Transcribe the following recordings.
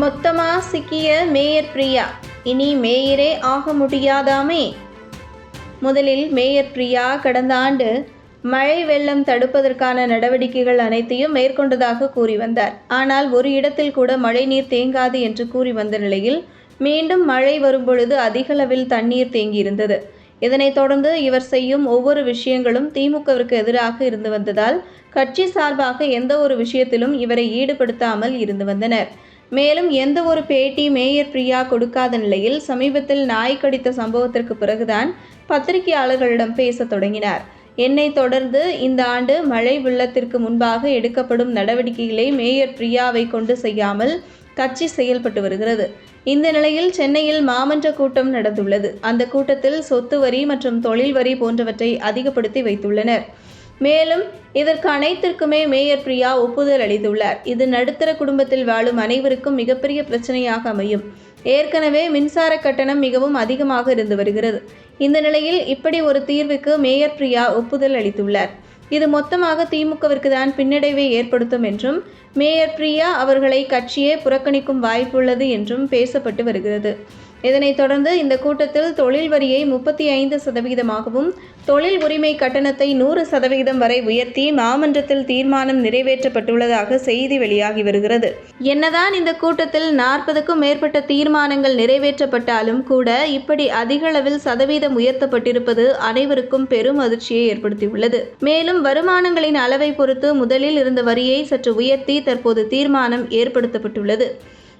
மொத்தமா சிக்கிய மேயர் பிரியா இனி மேயரே ஆக முடியாதாமே? முதலில் மேயர் பிரியா கடந்த ஆண்டு மழை வெள்ளம் தடுப்பதற்கான நடவடிக்கைகள் அனைத்தையும் மேற்கொண்டதாக கூறி வந்தார். ஆனால் ஒரு இடத்தில் கூட மழைநீர் தேங்காது என்று கூறி வந்த நிலையில் மீண்டும் மழை வரும்பொழுது அதிகளவில் தண்ணீர் தேங்கியிருந்தது. இதனைத் தொடர்ந்து இவர் செய்யும் ஒவ்வொரு விஷயங்களும் திமுகவிற்கு எதிராக இருந்து வந்ததால் கட்சி சார்பாக எந்த ஒரு விஷயத்திலும் இவரை ஈடுபடுத்தாமல் இருந்து வந்தனர். மேலும் எந்த ஒரு பேட்டி மேயர் பிரியா கொடுக்காத நிலையில் சமீபத்தில் நாய் கடித்த சம்பவத்திற்கு பிறகுதான் பத்திரிகையாளர்களிடம் பேசத் தொடங்கினார். என்னை தொடர்ந்து இந்த ஆண்டு மழை வெள்ளத்திற்கு முன்பாக எடுக்கப்படும் நடவடிக்கைகளை மேயர் பிரியாவை கொண்டு செய்யாமல் கட்சி செயல்பட்டு வருகிறது. இந்த நிலையில் சென்னையில் மாமன்ற கூட்டம் நடந்துள்ளது. அந்த கூட்டத்தில் சொத்து வரி மற்றும் தொழில் வரி போன்றவற்றை அதிகப்படுத்தி வைத்துள்ளனர். மேலும் இதற்கு அனைத்திற்குமே மேயர் பிரியா ஒப்புதல் அளித்துள்ளார். இது நடுத்தர குடும்பத்தில் வாழும் அனைவருக்கும் மிகப்பெரிய பிரச்சனையாக அமையும். ஏற்கனவே மின்சார கட்டணம் மிகவும் அதிகமாக இருந்து வருகிறது. இந்த நிலையில் இப்படி ஒரு தீர்வுக்கு மேயர் பிரியா ஒப்புதல் அளித்துள்ளார். இது மொத்தமாக திமுகவிற்கு தான் பின்னடைவை ஏற்படுத்தும் என்றும் மேயர் பிரியா அவர்களை கட்சியே புறக்கணிக்கும் வாய்ப்புள்ளது என்றும் பேசப்பட்டு வருகிறது. இதனைத் தொடர்ந்து இந்த கூட்டத்தில் தொழில் வரியை முப்பத்தி ஐந்து சதவீதமாகவும் தொழில் உரிமை கட்டணத்தை நூறு சதவீதம் வரை உயர்த்தி மாமன்றத்தில் தீர்மானம் நிறைவேற்றப்பட்டுள்ளதாக செய்தி வெளியாகி வருகிறது. என்னதான் இந்த கூட்டத்தில் நாற்பதுக்கும் மேற்பட்ட தீர்மானங்கள் நிறைவேற்றப்பட்டாலும் கூட இப்படி அதிகளவில் சதவீதம் உயர்த்தப்பட்டிருப்பது அனைவருக்கும் பெரும் அதிர்ச்சியை ஏற்படுத்தியுள்ளது. மேலும் வருமானங்களின் அளவை பொறுத்து முதலில் இருந்த வரியை சற்று உயர்த்தி தற்போது தீர்மானம் ஏற்படுத்தப்பட்டுள்ளது.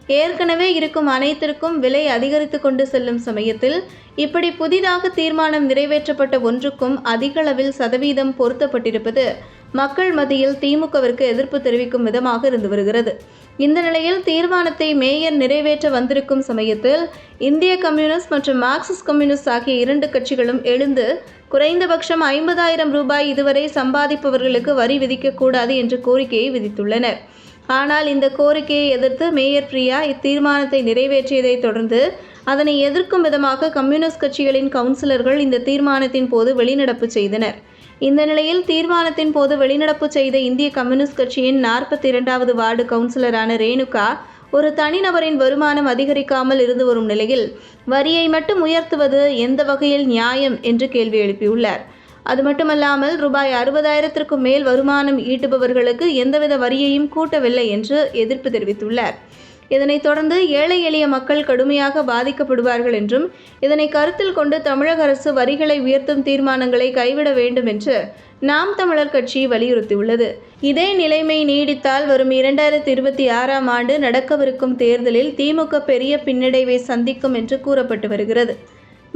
ஏற்கனவே இருக்கும் அனைத்திற்கும் விலை அதிகரித்து கொண்டு செல்லும் சமயத்தில் இப்படி புதிதாக தீர்மானம் நிறைவேற்றப்பட்ட ஒன்றுக்கும் அதிகளவில் சதவீதம் பொருத்தப்பட்டிருப்பது மக்கள் மத்தியில் திமுகவிற்கு எதிர்ப்பு தெரிவிக்கும் விதமாக இருந்து வருகிறது. இந்த நிலையில் தீர்மானத்தை மேயர் நிறைவேற்ற வந்திருக்கும் சமயத்தில் இந்திய கம்யூனிஸ்ட் மற்றும் மார்க்சிஸ்ட் கம்யூனிஸ்ட் ஆகிய இரண்டு கட்சிகளும் எழுந்து குறைந்தபட்சம் ஐம்பதாயிரம் ரூபாய் இதுவரை சம்பாதிப்பவர்களுக்கு வரி விதிக்கக்கூடாது என்ற கோரிக்கையை விதித்துள்ளனர். ஆனால் இந்த கோரிக்கையை எதிர்த்து மேயர் பிரியா இத்தீர்மானத்தை நிறைவேற்றியதைத் தொடர்ந்து அதனை எதிர்க்கும் விதமாக கம்யூனிஸ்ட் கட்சிகளின் கவுன்சிலர்கள் இந்த தீர்மானத்தின் போது வெளிநடப்பு செய்தனர். இந்த நிலையில் தீர்மானத்தின் போது வெளிநடப்பு செய்த இந்திய கம்யூனிஸ்ட் கட்சியின் நாற்பத்தி இரண்டாவது வார்டு கவுன்சிலரான ரேணுகா ஒரு தனிநபரின் வருமானம் அதிகரிக்காமல் இருந்து வரும் நிலையில் வரியை மட்டும் உயர்த்துவது எந்த வகையில் நியாயம் என்று கேள்வி எழுப்பியுள்ளார். அது மட்டுமல்லாமல் ரூபாய் அறுபதாயிரத்திற்கும் மேல் வருமானம் ஈட்டுபவர்களுக்கு எந்தவித வரியையும் கூட்டவில்லை என்று எதிர்ப்பு தெரிவித்துள்ளார். இதனைத் தொடர்ந்து ஏழை எளிய மக்கள் கடுமையாக பாதிக்கப்படுவார்கள் என்றும் இதனை கருத்தில் கொண்டு தமிழக அரசு வரிகளை உயர்த்தும் தீர்மானங்களை கைவிட வேண்டும் என்று நாம் தமிழர் கட்சி வலியுறுத்தியுள்ளது. இதே நிலைமை நீடித்தால் வரும் இரண்டாயிரத்தி இருபத்தி ஆறாம் ஆண்டு நடக்கவிருக்கும் தேர்தலில் திமுக பெரிய பின்னடைவை சந்திக்கும் என்று கூறப்பட்டு வருகிறது.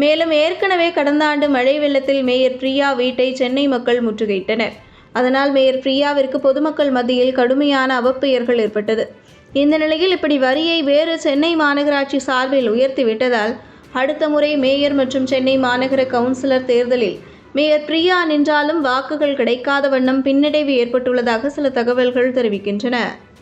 மேலும் ஏற்கனவே கடந்த ஆண்டு மழை வெள்ளத்தில் மேயர் பிரியா வீட்டை சென்னை மக்கள் முற்றுகையிட்டனர். அதனால் மேயர் பிரியாவிற்கு பொதுமக்கள் மத்தியில் கடுமையான அவப்பெயர்கள் ஏற்பட்டது. இந்த நிலையில் இப்படி வரியை வேறு சென்னை மாநகராட்சி சார்பில் உயர்த்திவிட்டதால் அடுத்த முறை மேயர் மற்றும் சென்னை மாநகர கவுன்சிலர் தேர்தலில் மேயர் பிரியா நின்றாலும் வாக்குகள் கிடைக்காத வண்ணம் பின்னடைவு ஏற்பட்டுள்ளதாக சில தகவல்கள் தெரிவிக்கின்றன.